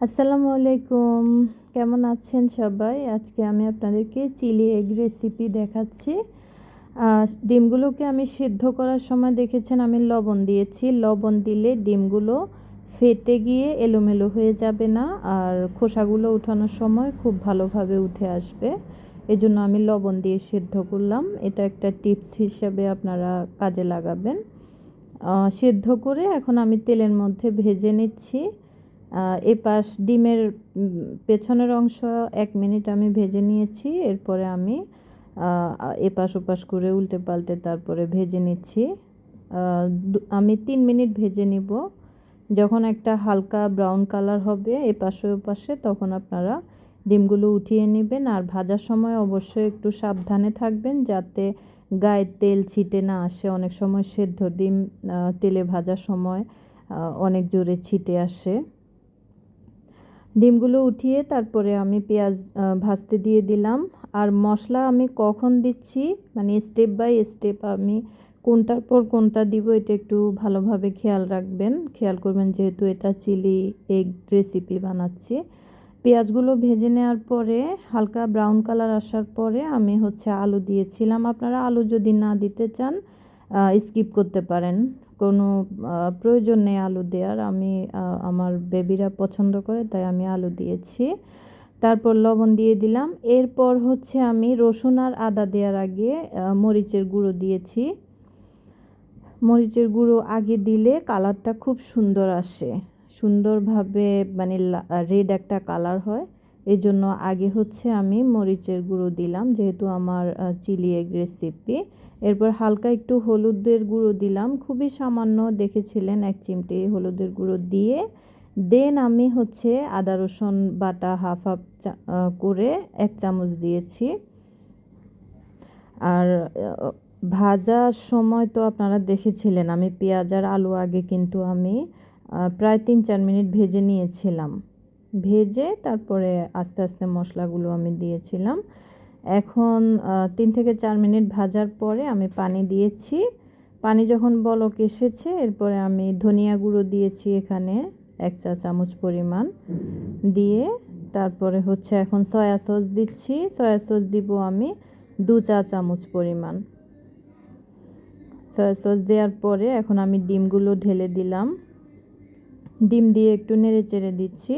আসসালামু আলাইকুম। কেমন আছেন সবাই? আজকে আমি আপনাদেরকে চিলি এগ রেসিপি দেখাচ্ছি। ডিমগুলোকে আমি সিদ্ধ করার সময় দেখেছেন আমি লবণ দিয়েছি। লবণ দিলে ডিমগুলো ফেটে গিয়ে এলোমেলো হয়ে যাবে না আর খোসাগুলো উঠানোর সময় খুব ভালোভাবে উঠে আসবে। এজন্য আমি লবণ দিয়ে সিদ্ধ করলাম। এটা একটা টিপস হিসাবে আপনারা কাজে লাগাবেন। সিদ্ধ করে এখন আমি তেলের মধ্যে ভেজে নিচ্ছি। এপাশ ডিমের পেছনের অংশ এক মিনিট আমি ভেজে নিয়েছি, এরপরে আমি এপাশ ওপাশ করে উল্টে পাল্টে তারপরে ভেজে নিচ্ছি। আমি তিন মিনিট ভেজে নিব। যখন একটা হালকা ব্রাউন কালার হবে এপাশে ওপাশে, তখন আপনারা ডিমগুলো উঠিয়ে নেবেন। আর ভাজার সময় অবশ্যই একটু সাবধানে থাকবেন যাতে গায়ে তেল ছিটে না আসে। অনেক সময় সেদ্ধ ডিম তেলে ভাজার সময় অনেক জোরে ছিটে আসে। ডিমগুলো উঠিয়ে তারপরে আমি পেঁয়াজ ভাজতে দিয়ে দিলাম। আর মশলা আমি কখন দিচ্ছি মানে স্টেপ বাই স্টেপ আমি কোনটার পর কোনটা দিব, এটা একটু ভালোভাবে খেয়াল রাখবেন। খেয়াল করবেন যেহেতু এটা চিলি এগ রেসিপি বানাচ্ছি। পেঁয়াজগুলো ভেজে নেওয়ার পরে, হালকা ব্রাউন কালার আসার পরে আমি হচ্ছে আলু দিয়েছিলাম। আপনারা আলু যদি না দিতে চান স্কিপ করতে পারেন। কোনো প্রয়োজন নেই আলু দেওয়ার আমি আমার বেবিরা পছন্দ করে, তাই আমি আলু দিয়েছি। তারপর লবণ দিয়ে দিলাম। এরপর হচ্ছে আমি রসুন আর আদা দেওয়ার আগে মরিচের গুঁড়ো দিয়েছি। মরিচের গুঁড়ো আগে দিলে কালারটা খুব সুন্দর আসে। সুন্দরভাবে মানে রেড একটা কালার হয়। এই জন্য আগে হচ্ছে আমি মরিচের গুঁড়ো দিলাম, যেহেতু আমার চিলি এগ রেসিপি এরপর হালকা একটু হলুদের গুঁড়ো দিলাম, খুবই সামান্য দেখেছিলেন এক চিমটি হলুদের গুঁড়ো দিয়ে। দেন আমি হচ্ছে আদা, রসুন বাটা হাফ হাফ করে এক চামচ দিয়েছি। আর ভাজার সময় তো আপনারা দেখেছিলেন, আমি পেঁয়াজ আর আলু আগে কিন্তু আমি প্রায় তিন চার মিনিট ভেজে নিয়েছিলাম। ভেজে তারপরে আস্তে আস্তে মশলাগুলো আমি দিয়েছিলাম। এখন তিন থেকে চার মিনিট ভাজার পরে আমি পানি দিয়েছি। পানি যখন বলক এসেছে, এরপরে আমি ধনিয়া গুঁড়ো দিয়েছি এখানে, এক চা চামচ পরিমাণ। দিয়ে তারপরে হচ্ছে এখন সয়া সস দিচ্ছি। সয়া সস দিব আমি দু চা চামচ পরিমাণ। সয়া সস দেওয়ার পরে এখন আমি ডিমগুলো ঢেলে দিলাম। ডিম দিয়ে একটু নেড়ে চেড়ে দিচ্ছি।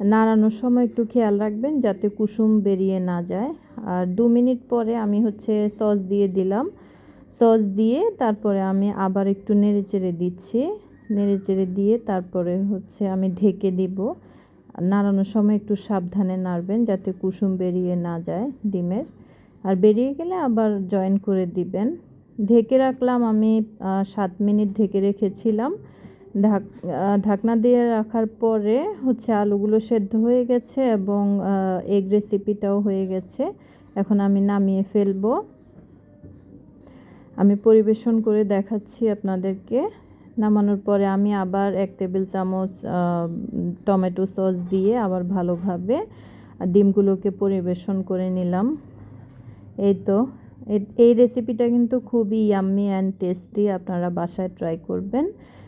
নাড়ানোর সময় একটু খেয়াল রাখবেন যাতে কুসুম বেরিয়ে না যায়। আর দু মিনিট পরে আমি হচ্ছে সস দিয়ে দিলাম। সস দিয়ে তারপরে আমি আবার একটু নেড়ে চেড়ে দিচ্ছি। নেড়ে চেড়ে দিয়ে তারপরে হচ্ছে আমি ঢেকে দিব। নাড়ানোর সময় একটু সাবধানে নাড়বেন যাতে কুসুম বেরিয়ে না যায় ডিমের। আর বেরিয়ে গেলে আবার জয়েন করে দিবেন। ঢেকে রাখলাম আমি সাত মিনিট ঢেকে রেখেছিলাম। ঢাক ঢাকনা দিয়ে রাখার পরে হচ্ছে আলুগুলো সেদ্ধ হয়ে গেছে এবং এগ রেসিপিটাও হয়ে গেছে। এখন আমি নামিয়ে ফেলব। আমি পরিবেশন করে দেখাচ্ছি আপনাদেরকে। নামানোর পরে আমি আবার এক টেবিল চামচ টমেটো সস দিয়ে আবার ভালোভাবে ডিমগুলোকে পরিবেশন করে নিলাম। এই তো এই রেসিপিটা কিন্তু খুবই ইয়াম্মি অ্যান্ড টেস্টি আপনারা বাসায় ট্রাই করবেন।